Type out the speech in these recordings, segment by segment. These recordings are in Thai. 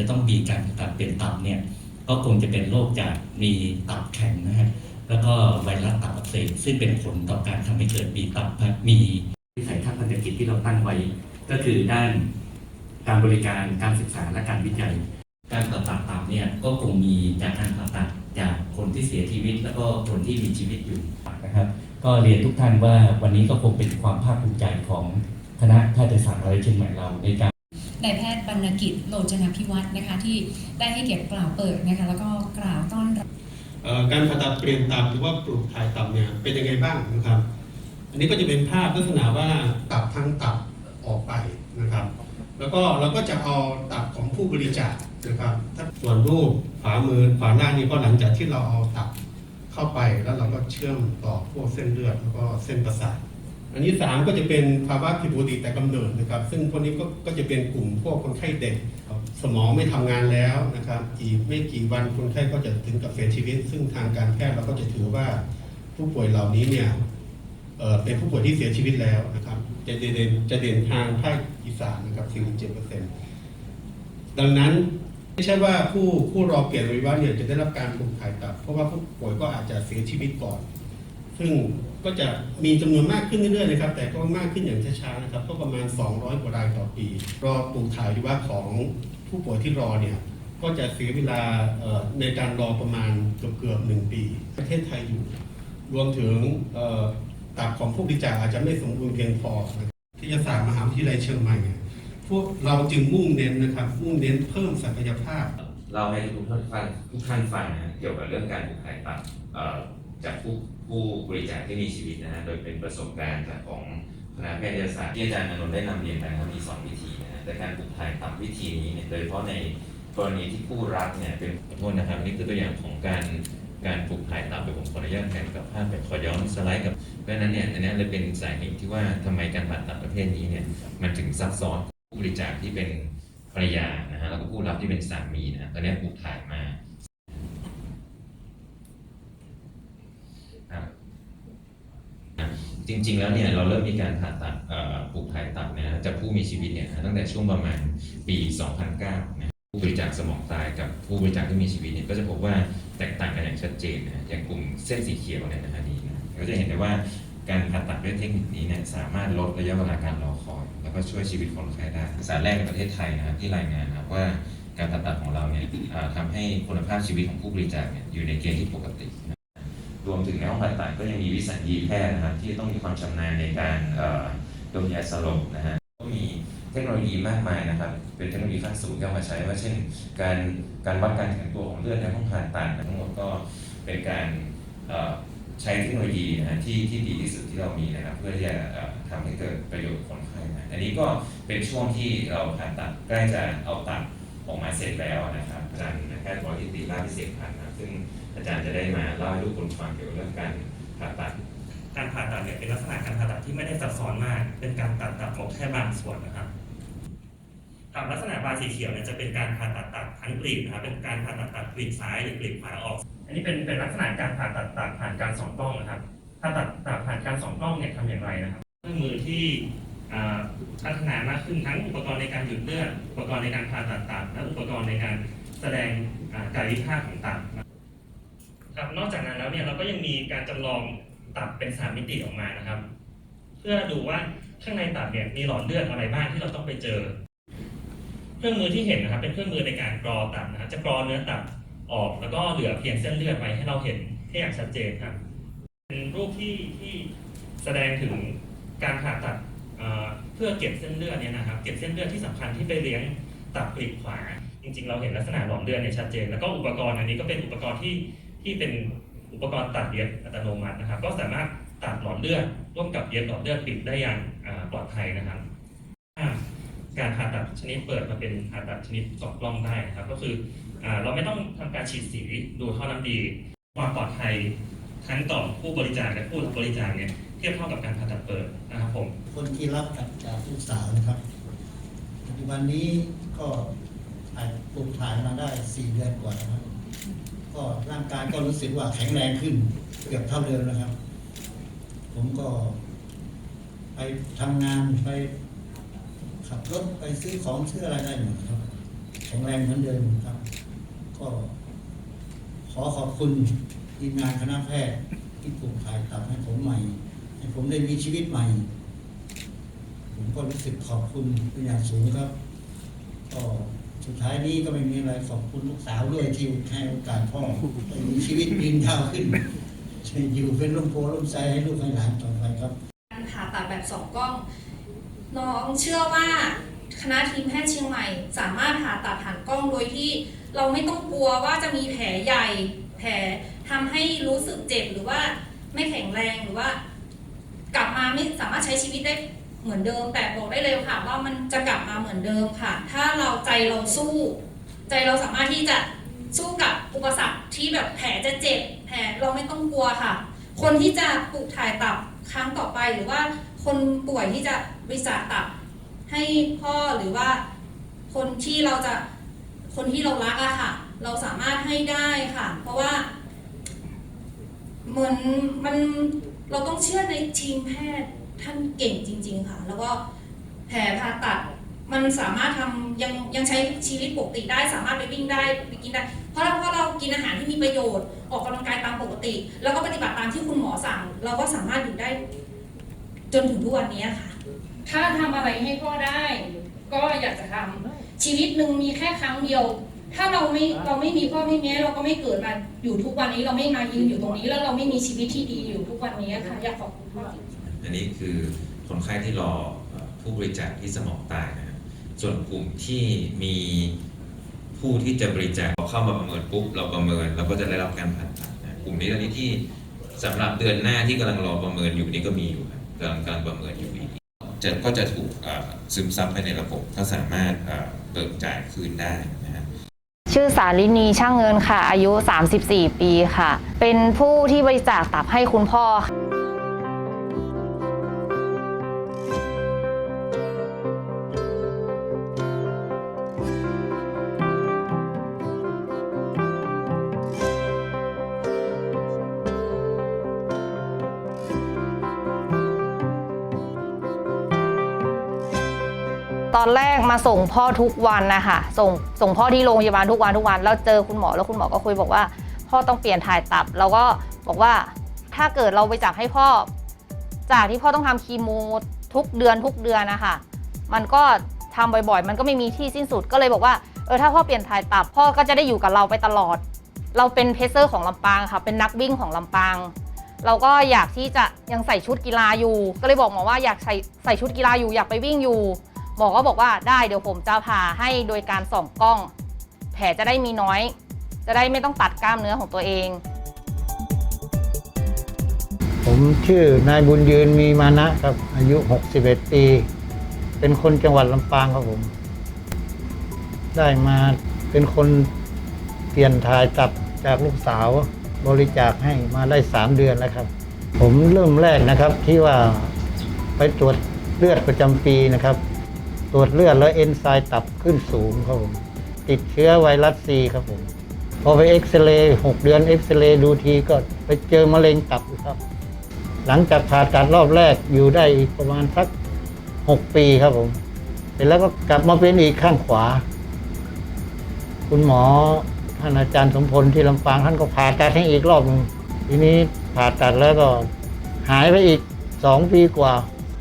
จะต้องมีการผ่าตัดเปลี่ยนตับเนี่ยก็คงจะเป็นโรคจากมีตับแข็งนะฮะแล้วก็ไวรัสตับอักเสบซึ่งเป็นผลต่อการทำให้เกิดมีตับมีวิสัยทัศน์พันธกิจที่เราตั้งไว้ ก็คือด้านการบริการการศึกษาและการวิจัย การผ่าตัดตับเนี่ยก็คงมีจากการผ่าตัดจากคนที่เสียชีวิต แล้วก็คนที่มีชีวิตอยู่นะครับ ก็เรียนทุกท่านว่าวันนี้ก็คงเป็นความภาคภูมิใจของคณะแพทยศาสตร์มหาวิทยาลัยเชียงใหม่เราในการ นายแพทย์บรรณกิจโลจนพิวัฒน์นะคะที่ได้ให้เกียรติกล่าวเปิดนะคะแล้วก็กล่าวต้อนรับการผ่าตัดเปลี่ยนตับหรือว่าปลูกถ่ายตับเนี่ยเป็นยังไงบ้างนะครับ อันนี้ก็จะเป็นภาพลักษณะว่าตับทั้งตับออกไปนะครับ แล้วก็เราก็จะเอาตับของผู้บริจาคนะครับถ้าส่วนรูปขวามือขวาล่านี่ก็หลังจากที่เราเอาตับเข้าไปแล้วเราก็เชื่อมต่อพวกเส้นเลือดแล้วก็เส้นประสาท อันนี้สามก็จะเป็นภาวะผิดปกติแต่กำเนิดนะครับ ซึ่งพวกนี้ก็ก็จะเป็นกลุ่มพวกคนไข้เด็ก สมองไม่ทำงานแล้วนะครับอีกไม่กี่วันคนไข้ก็จะถึงกับเสียชีวิต ซึ่งทางการแพทย์เราก็จะถือว่าผู้ป่วยเหล่านี้เนี่ยเเป็นผู้ป่วยที่เสียชีวิตแล้วนะครับ จะเด่นจะเด่นทางภาคอีสานนะครับ47%ดังนั้นไม่ใช่ว่าผู้ผู้รอเปลี่ยนอวัยวะเนี่ยจะได้รับการปลูกถ่ายตับ เพราะว่าผู้ป่วยก็อาจจะเสียชีวิตก่อน ซึ่ง ก็จะมีจำนวนมากขึ้นเรื่อยๆนะครับ แต่ก็มากขึ้นอย่างช้าๆนะครับก็ประมาณ 200 กว่ารายต่อปี รอปลูกถ่ายดีว่าของผู้ป่วยที่รอเนี่ยก็จะเสียเวลาในการรอประมาณเกือบๆหนึ่งปี ประเทศไทยอยู่ รวมถึงตับของผู้บริจาคอาจจะไม่สมบูรณ์เพียงพอนะครับวิทยาศาสตร์มหาวิทยาลัยเชียงใหม่เนี่ยพวกเราจึงมุ่งเน้นนะครับ มุ่งเน้นเพิ่มศักยภาพเล่าให้ทุกท่านฟังทุกท่านฟังนะเกี่ยวกับเรื่องการปลูกถ่ายตับ จากผู้ผู้บริจาคที่มีชีวิตนะฮะโดยเป็นประสบการณ์จากของคณะแพทยศาสตร์ที่อาจารย์นนท์ได้นำเรียนไปนะครับมีสองวิธีนะฮะแต่การปลูกถ่ายตับวิธีนี้เนี่ยโดยเฉพาะในกรณีที่ผู้รับเนี่ยเป็นขอโทษนะครับนี่คือตัวอย่างของการการปลูกถ่ายตับเดี๋ยผมขออนุญาตแทนกับภาพไปขอย้อนสไลด์กับเพราะฉะนั้นเนี่ยอันนี้เลยเป็นสาเหตุที่ว่าทำไมการผ่าตัดประเภทนี้เนี่ยมันถึงซับซ้อนผู้บริจาคที่เป็นภรรยานะฮะแล้วก็ผู้รับที่เป็นสามีนะฮะตอนนี้ปลูกถ่ายมาครับ จริง ๆ แล้วเนี่ยเราเริ่มมีการผ่าตัดปลูกถ่ายตับนะจากผู้มีชีวิตเนี่ยตั้งแต่ช่วงประมาณปี 2009นะผู้บริจาคสมองตายกับผู้บริจาคที่มีชีวิตเนี่ยก็จะพบว่าแตกต่างกันอย่างชัดเจนนะอย่างกลุ่มเส้นสีเขียวเนี่ยนะฮะดีนะก็จะเห็นได้ว่าการผ่าตัดด้วยเทคนิคนี้เนี่ยสามารถลดระยะเวลาการรอคอย แล้วก็ช่วยชีวิตคนไข้ได้ศึกษาแรกในประเทศไทยนะครับที่รายงานนะครับว่าการผ่าตัดของเราเนี่ยทำให้คุณภาพชีวิตของผู้บริจาคเนี่ยอยู่ในเกณฑ์ที่ปกตินะ รวมถึงในห้องผ่าตัดก็ยังมีวิสัญญีแพทย์นะครับ ที่ต้องมีความชำนาญในการดมยาสลบนะฮะก็มีเทคโนโลยีมากมายนะครับ เป็นเทคโนโลยีขั้นสูงที่เอามาใช้ว่าเช่น การการวัดการแข็งตัวของเลือดในห้องผ่าตัดทั้งหมดก็เป็นการใช้เทคโนโลยีนะฮะที่ที่ดีที่สุดที่เรามีนะครับ เพื่อที่จะเอ่อทำให้เกิดประโยชน์คนไข้นะอันนี้ก็เป็นช่วงที่เราผ่าตัดใกล้จะเอาตับออกมาเสร็จแล้วนะครับอาจารย์ แพทย์บริติราชพิเศษพันธ์นะครับซึ่งอาจารย์จะได้มาเล่าให้ทุกคนฟังเกี่ยวกับเรื่องการผ่าตัดการผ่าตัดเนี่ยเป็นลักษณะการผ่าตัดที่ไม่ได้ซับซ้อนมาก เป็นการตัดตับออกแค่บางส่วนนะครับตับลักษณะบาสีเขียวเนี่ยจะเป็นการผ่าตัดตับทั้งกลีบนะครับเป็นการผ่าตัดตัดกลีบซ้ายหรือกลีบขวาออก อันนี้เป็นเป็นลักษณะการผ่าตัดตับผ่านการสองกล้องนะครับผ่าตัดตับผ่านการสองกล้องเนี่ยทำอย่างไรนะครับเครื่องมือที่พัฒนามากขึ้นทั้งอุปกรณ์ในการหยุดเลือดอุปกรณ์ในการผ่าตัดตับและอุปกรณ์ในการ แสดงกายวิภาคของตับครับนอกจากนั้นแล้วเนี่ยเราก็ยังมีการจำลองตับเป็นสามมิติออกมานะครับ เพื่อดูว่าข้างในตับเนี่ยมีหลอดเลือดอะไรบ้างที่เราต้องไปเจอ เครื่องมือที่เห็นนะครับ เป็นเครื่องมือในการกรอตับนะครับจะกรอเนื้อตับออกแล้วก็เหลือเพียงเส้นเลือดไว้ให้เราเห็นให้อย่างชัดเจนครับ เป็นรูปที่ที่แสดงถึงการผ่าตัดเอ่อเพื่อเก็บเส้นเลือดเนี่ยนะครับ เก็บเส้นเลือดที่สำคัญที่ไปเลี้ยงตับกลีบขวา จริงๆ เราเห็นลักษณะหลอดเลือดเนี่ยชัดเจน แล้วก็อุปกรณ์อันนี้ก็เป็นอุปกรณ์ที่ที่เป็นอุปกรณ์ตัดเย็บอัตโนมัตินะครับ ก็สามารถตัดหลอดเลือดร่วมกับเย็บหลอดเลือดปิดได้อย่างปลอดภัยนะครับการผ่าตัดชนิดเปิดมาเป็นผ่าตัดชนิดสองกล้องได้นะครับ ก็คืออเราไม่ต้องทำการฉีดสีดูท่อน้ำดีความปลอดภัยทั้งต่อผู้บริจาคและผู้รับบริจาคเนี่ยเทียบเท่ากับการผ่าตัดเปิดนะครับผมคนที่รับจากจากลูกสาวนะครับปัจจุบันนี้ก็ ปลูกถ่ายมาได้สี่เดือนกว่านะครับก็ร่างกายก็รู้สึกว่าแข็งแรงขึ้นเกือบเท่าเดิมนะครับ ผมก็ ไปทำงานไปขับรถไปซื้อของซื้ออะไรได้หมดครับ แข็งแรงเหมือนเดิมครับ ก็ ขอขอบคุณทีมงานคณะแพทย์ที่ปลูกถ่ายตับให้ผมใหม่ ให้ผมได้มีชีวิตใหม่ ผมก็รู้สึกขอบคุณเป็นอย่างสูงครับก็ สุดท้ายนี้ก็ไม่มีอะไรขอบคุณลูกสาวด้วยที่ให้โอกาสพ่อให้มีชีวิตยืนยาวขึ้นจะอยู่เป็นร่มโพร่มไทรให้ลูกให้หลานต่อไปครับการผ่าตัดแบบสองกล้อง น้องเชื่อว่าคณะทีมแพทย์เชียงใหม่ สามารถผ่าตัดผ่านกล้องโดยที่เราไม่ต้องกลัวว่าจะมีแผลใหญ่ แผลทำให้รู้สึกเจ็บหรือว่าไม่แข็งแรงหรือว่า กลับมาไม่สามารถใช้ชีวิตได้ เหมือนเดิมแต่บอกได้เลยค่ะ ว่ามันจะกลับมาเหมือนเดิมค่ะ ถ้าเราใจเราสู้ ใจเราสามารถที่จะสู้กับอุปสรรคที่แบบแผลจะเจ็บแผลเราไม่ต้องกลัวค่ะ คนที่จะปลูกถ่ายตับครั้งต่อไปหรือว่าคนป่วยที่จะบริจาคตับ ให้พ่อหรือว่าคนที่เราจะคนที่เรารักอะค่ะ เราสามารถให้ได้ค่ะ เพราะว่าเหมือนมันเราต้องเชื่อในทีมแพทย์ ท่านเก่งจริง ๆ ค่ะ แล้วก็แผลผ่าตัดมันสามารถทำยังยังใช้ชีวิตปกติได้ สามารถไปวิ่งได้ไปกินได้เพราะเราเพราะเรากินอาหารที่มีประโยชน์ ออกกำลังกายตามปกติ แล้วก็ปฏิบัติตามที่คุณหมอสั่ง เราก็สามารถอยู่ได้ จนถึงทุกวันนี้ค่ะ ถ้าทำอะไรให้พ่อได้ ก็อยากจะทำชีวิตหนึ่งมีแค่ครั้งเดียว ถ้าเราไม่เราไม่มีพ่อไม่แม่เราก็ไม่เกิดมาอยู่ทุกวันนี้เราไม่มายืนอยู่ตรงนี้ แล้วเราไม่มีชีวิตที่ดีอยู่ทุกวันนี้ค่ะ อยากขอบคุณพ่อ อันนี้คือคนไข้ที่รอผู้บริจาคที่สมองตายนะส่วนกลุ่มที่มีผู้ที่จะบริจาคเข้ามาประเมินปุ๊บเราประเมินเราก็จะได้รับการผ่าตัดนะกลุ่มนี้ตอนนี้ที่สำหรับเดือนหน้าที่กำลังรอประเมินอยู่นี่ก็มีอยู่กำลังกำลังประเมินอยู่อีกจะก็จะถูกซึมซับไปในระบบก็สามารถเบิกจ่ายคืนได้นะฮะชื่อสาลินีช่างเงินค่ะ อายุ 34 ปีค่ะ เป็นผู้ที่บริจาคตับให้คุณพ่อ ตอนแรกมาส่งพ่อทุกวันนะคะส่งส่งพ่อที่โรงพยาบาลทุกวันทุกวัน แล้วเจอคุณหมอแล้วคุณหมอก็คุยบอกว่า พ่อต้องเปลี่ยนถ่ายตับแล้วก็บอกว่าถ้าเกิดเราไปจับให้พ่อ จากที่พ่อต้องทำคีโมทุกเดือนทุกเดือนนะคะมันก็ทำบ่อยๆ มันก็ไม่มีที่สิ้นสุดก็เลยบอกว่าเออถ้าพ่อเปลี่ยนถ่ายตับ พ่อก็จะได้อยู่กับเราไปตลอด เราเป็นเพเซอร์ของลำปางค่ะ เป็นนักวิ่งของลำปางเราก็อยากที่จะยังใส่ชุดกีฬาอยู่ ก็เลยบอกหมอว่าอยากใส่ใส่ชุดกีฬาอยู่อยากไปวิ่งอยู่ หมอก็บอกว่าได้เดี๋ยวผมจะผ่าให้โดยการส่องกล้อง แผลจะได้มีน้อย จะได้ไม่ต้องตัดกล้ามเนื้อของตัวเอง ผมชื่อนายบุญยืนมีมานะครับ อายุ 61 ปี เป็นคนจังหวัดลำปางครับผม ได้มาเป็นคนเปลี่ยนถ่ายตับจากลูกสาวบริจาคให้มาได้ 3 เดือนแล้วครับ ผมเริ่มแรกนะครับที่ว่าไปตรวจเลือดประจำปีนะครับ ตรวจเลือดแล้วเอนไซม์ตับขึ้นสูงครับผม ติดเชื้อไวรัสซีครับผม พอไปเอ็กซเรย์หกเดือนเอ็กซเรย์ดูทีก็ไปเจอมะเร็งตับครับ หลังจากผ่าตัดรอบแรกอยู่ได้อีกประมาณสักหกปีครับผม เสร็จแล้วก็กลับมาเป็นอีกข้างขวา คุณหมอท่านอาจารย์สมพลที่ลำปางท่านก็ผ่าตัดให้อีกรอบหนึงทีนี้ผ่าตัดแล้วก็หายไปอีกสองปีกว่า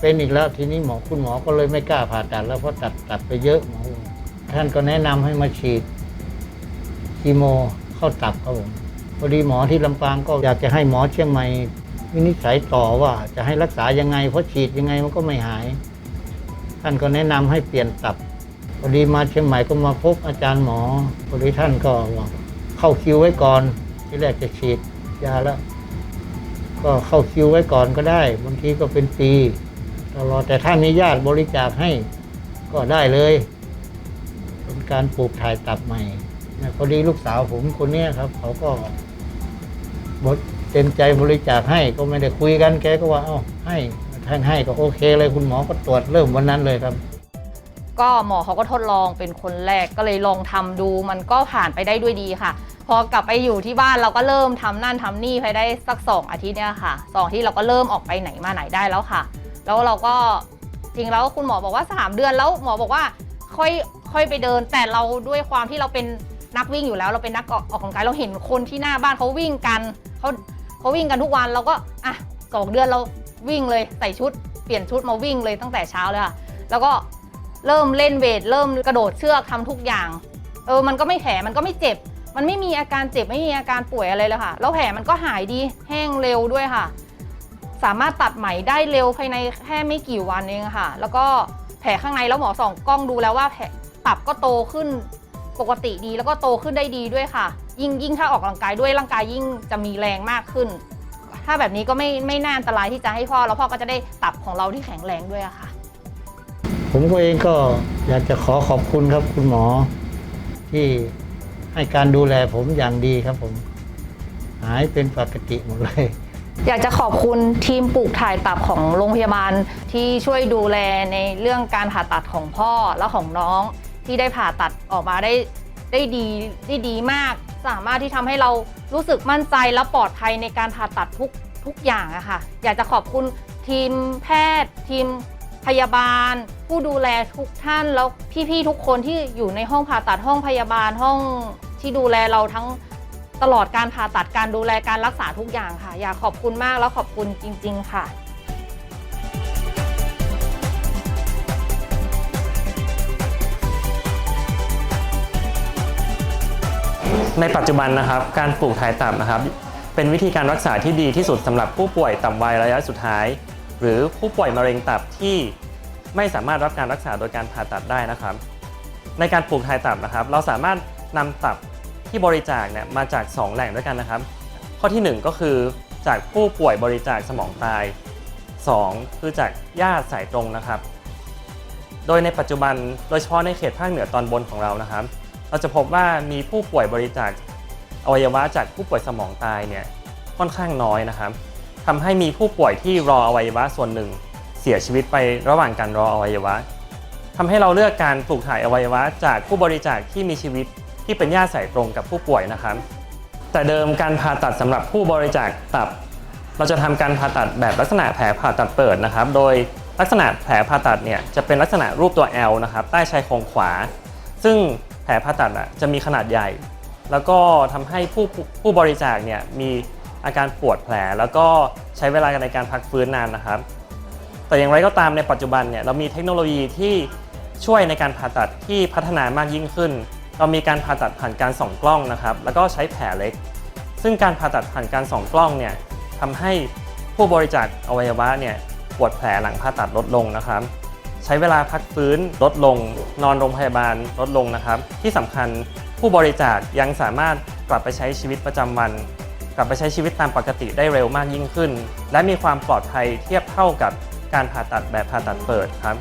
เป็นอีกแล้วทีนี้หมอคุณหมอก็เลยไม่กล้าผ่าตัด แล้วเพราะตัดตัดไปเยอะหมอท่านก็แนะนำให้มาฉีดคีโมเข้าตับครับผมพอดีหมอที่ลำปางก็อยากจะให้หมอเชียงใหม่วินิจฉัยต่อว่าจะให้รักษายังไง เพราะฉีดยังไงมันก็ไม่หาย ท่านก็แนะนำให้เปลี่ยนตับพอดีมาเชียงใหม่ก็มาพบอาจารย์หมอพอดีท่านก็เข้าคิวไว้ก่อน ที่แรกจะฉีดยาแล้ว ก็เข้าคิวไว้ก่อนก็ได้บางทีก็เป็นปี ตลอดแต่ถ้ามีญาติบริจาคให้ก็ได้เลยเป็นการปลูกถ่ายตับใหม่นะพอดีลูกสาวผมคนเนี้ยครับ เขาก็บดเต็มใจบริจาคให้ก็ไม่ได้คุยกันแกก็ว่า เอ้าให้ท่านให้ก็โอเคเลยคุณหมอก็ตรวจเริ่มวันนั้นเลยครับ ก็หมอเขาก็ทดลองเป็นคนแรกก็เลยลองทำดู มันก็ผ่านไปได้ด้วยดีค่ะ พอกลับไปอยู่ที่บ้านเราก็เริ่มทำนั่นทำนี่ไปได้สักสองอาทิตย์เนี่ยค่ะสองที่เราก็เริ่มออกไปไหนมาไหนได้แล้วค่ะ แล้วเราก็จริงแล้วคุณหมอบอกว่า 3 เดือนแล้วหมอบอกว่าค่อยค่อยไปเดิน แต่เราด้วยความที่เราเป็นนักวิ่งอยู่แล้วเราเป็นนักออกออกกำลังกายเราเห็นคนที่หน้าบ้านเขาวิ่งกันเขาเขาวิ่งกันทุกวันเราก็อะสองเดือนเราวิ่งเลยใส่ชุดเปลี่ยนชุดมาวิ่งเลยตั้งแต่เช้าเลยค่ะแล้วก็เริ่มเล่นเวทเริ่มกระโดดเชือกทำทุกอย่างเออมันก็ไม่แผลมันก็ไม่เจ็บ มันไม่มีอาการเจ็บไม่มีอาการป่วยอะไรเลยค่ะแล้วแผลมันก็หายดีแห้งเร็วด้วยค่ะ สามารถตัดไหมได้เร็วภายในแค่ไม่กี่วันเองค่ะ แล้วก็แผลข้างในแล้วหมอส่องกล้องดูแล้วว่าแผลตับก็โตขึ้นปกติดีแล้วก็โตขึ้นได้ดีด้วยค่ะ ยิ่งยิ่งถ้าออกกำลังกายด้วยร่างกายยิ่งจะมีแรงมากขึ้น ถ้าแบบนี้ก็ไม่ไม่น่าอันตรายที่จะให้พ่อแล้วพ่อก็จะได้ตับของเราที่แข็งแรงด้วยอะค่ะ ผมก็เองก็อยากจะขอขอบคุณครับคุณหมอ ที่ให้การดูแลผมอย่างดีครับผม หายเป็นปกติหมดเลย อยากจะขอบคุณทีมปลูกถ่ายตับของโรงพยาบาลที่ช่วยดูแลในเรื่องการผ่าตัดของพ่อและของน้องที่ได้ผ่าตัดออกมาได้ได้ดีได้ดีมาก สามารถที่ทำให้เรารู้สึกมั่นใจและปลอดภัยในการผ่าตัดทุกทุกอย่างอะค่ะ อยากจะขอบคุณทีมแพทย์ ทีมพยาบาล ผู้ดูแลทุกท่านแล้วพี่ๆทุกคนที่อยู่ในห้องผ่าตัดห้องพยาบาลห้องที่ดูแลเราทั้ง ตลอดการผ่าตัดการดูแลการรักษาทุกอย่างค่ะ อยากขอบคุณมากแล้วขอบคุณจริง ๆ ค่ะในปัจจุบันนะครับการปลูกถ่ายตับนะครับ เป็นวิธีการรักษาที่ดีที่สุดสำหรับผู้ป่วยตับวายระยะสุดท้าย หรือผู้ป่วยมะเร็งตับที่ไม่สามารถรับการรักษาโดยการผ่าตัดได้นะครับ ในการปลูกถ่ายตับนะครับ เราสามารถนำตับ ที่บริจาคเนี่ยมาจาก 2 แหล่งด้วยกันนะครับ ข้อทีหนึ่1 ก็คือจากผู้ป่วยบริจาคสมองตาย 2 คือจากญาติสายตรงนะครับ โดยในปัจจุบันโดยเฉพาะในเขตภาคเหนือตอนบนของเรานะครับ เราจะพบว่ามีผู้ป่วยบริจาคอวัยวะจากผู้ป่วยสมองตายเนี่ยค่อนข้างน้อยนะครับทำให้มีผู้ป่วยที่รออวัยวะส่วนหนึ่ง เสียชีวิตไประหว่างการรออวัยวะทำให้เราเลือกการปลูกถ่ายอวัยวะจากผู้บริจาคที่มีชีวิต ที่เป็นญาติสายตรงกับผู้ป่วยนะครับ แต่เดิมการผ่าตัดสำหรับผู้บริจาคตับ เราจะทำการผ่าตัดแบบลักษณะแผลผ่าตัดเปิดนะครับ โดยลักษณะแผลผ่าตัดเนี่ยจะเป็นลักษณะรูปตัว L นะครับใต้ชายโครงขวา ซึ่งแผลผ่าตัดอะจะมีขนาดใหญ่ แล้วก็ทำให้ผู้ผู้บริจาคเนี่ยมีอาการปวดแผล แล้วก็ใช้เวลาในการพักฟื้นนานนะครับ แต่อย่างไรก็ตามในปัจจุบันเนี่ยเรามีเทคโนโลยีที่ช่วยในการผ่าตัดที่พัฒนามากยิ่งขึ้น เรามีการผ่าตัดผ่านการส่องกล้องนะครับ แล้วก็ใช้แผลเล็ก ซึ่งการผ่าตัดผ่านการส่องกล้องเนี่ยทำให้ผู้บริจาคอวัยวะเนี่ยปวดแผลหลังผ่าตัดลดลงนะครับ ใช้เวลาพักฟื้นลดลง นอนโรงพยาบาลลดลงนะครับ ที่สำคัญผู้บริจาคยังสามารถกลับไปใช้ชีวิตประจำวัน กลับไปใช้ชีวิตตามปกติได้เร็วมากยิ่งขึ้น และมีความปลอดภัยเทียบเท่ากับการผ่าตัดแบบผ่าตัดเปิดครับ